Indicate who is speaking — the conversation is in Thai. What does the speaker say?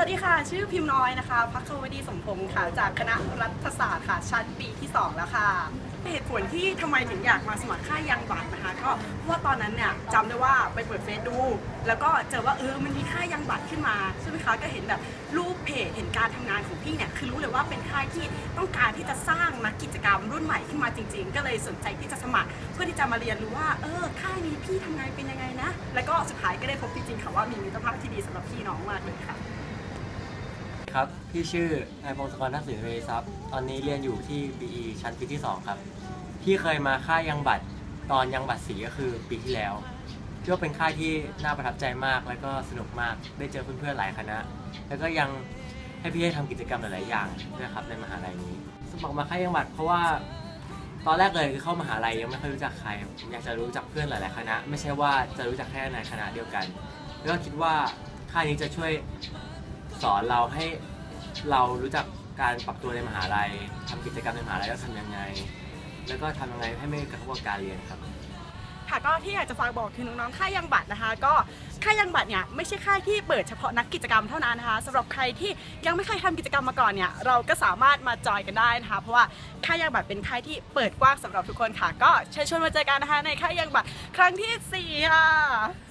Speaker 1: สวัสดีค่ะ ชื่อพิมพ์น้อยนะคะ พักควดีสมพงศ์ค่ะ จากคณะรัฐศาสตร์ค่ะ ชั้นปีที่ 2 แล้วค่ะ เหตุผลที่ทำไมถึงอยากมาสมัครค่ายยังบัตรนะคะ ก็เพราะว่าตอนนั้นเนี่ยจำได้ว่าไปเปิดเฟซดู แล้วก็เจอว่าเออ มันมีค่ายยังบัตรขึ้นมา ใช่ไหมคะ ก็เห็นแบบรูปเพจ เห็นการทำงานของพี่เนี่ย คือรู้เลยว่าเป็นค่ายที่ต้องการที่จะสร้างนักกิจกรรมรุ่นใหม่ขึ้นมาจริง ๆ ก็เลยสนใจที่จะสมัคร เพื่อที่จะมาเรียนรู้ว่า เออ ค่ายนี้พี่ทำงานเป็นยังไงนะ แล้วก็สุดท้ายก็ได้พบจริงๆค่ะว่ามีมิตรภาพที่ดีสำหรับพี่น้องมากเลยค่ะ
Speaker 2: ครับ พี่ชื่อนายพงศกรทักษิณเรทรัพย์ตอนนี้เรียนอยู่ที่ BE ชั้นปีที่ 2 ครับ พี่เคยมาค่ายยังบัตรตอนยังบัตรสีก็คือปีที่แล้วพี่ว่าเป็นค่ายที่น่าประทับใจมากแล้วก็สนุกมากได้เจอเพื่อนๆหลายคณะ แล้วก็ยังให้พี่ได้ทำกิจกรรมหลายๆอย่างด้วยครับในมหาลัยนี้ สมัครมาค่ายยังบัตรเพราะว่าตอนแรกเลยคือเข้ามหาลัยยังไม่ค่อยรู้จักใครอยากจะรู้จักเพื่อนหลาย ๆ คณะ ไม่ใช่ว่าจะรู้จักแค่ในคณะเดียวกัน แล้วก็คิดว่าค่ายนี้จะช่วย สอนเราให้เรารู้จักการปรับตัวในมหาลัยทำกิจกรรมในมหาลัยแล้วทำยังไง แล้วก็ทำยังไงให้ไม่กระทบกับการเรียนครับ
Speaker 1: ค่ะก็ที่อยากจะฝากบอกคือน้องๆค่ายยังบัตรนะคะ ก็ค่ายยังบัตรเนี่ยไม่ใช่ค่ายที่เปิดเฉพาะนักกิจกรรมเท่านั้นนะคะสำหรับใครที่ยังไม่เคยทำกิจกรรมมาก่อนเนี่ยเราก็สามารถมาจอยกันได้นะคะเพราะว่าค่ายยังบัตรเป็นค่ายที่เปิดกว้างสำหรับทุกคนค่ะ ก็เชิญชวนมาเจอกันนะคะในค่ายยังบัตรครั้งที่สี่ค่ะ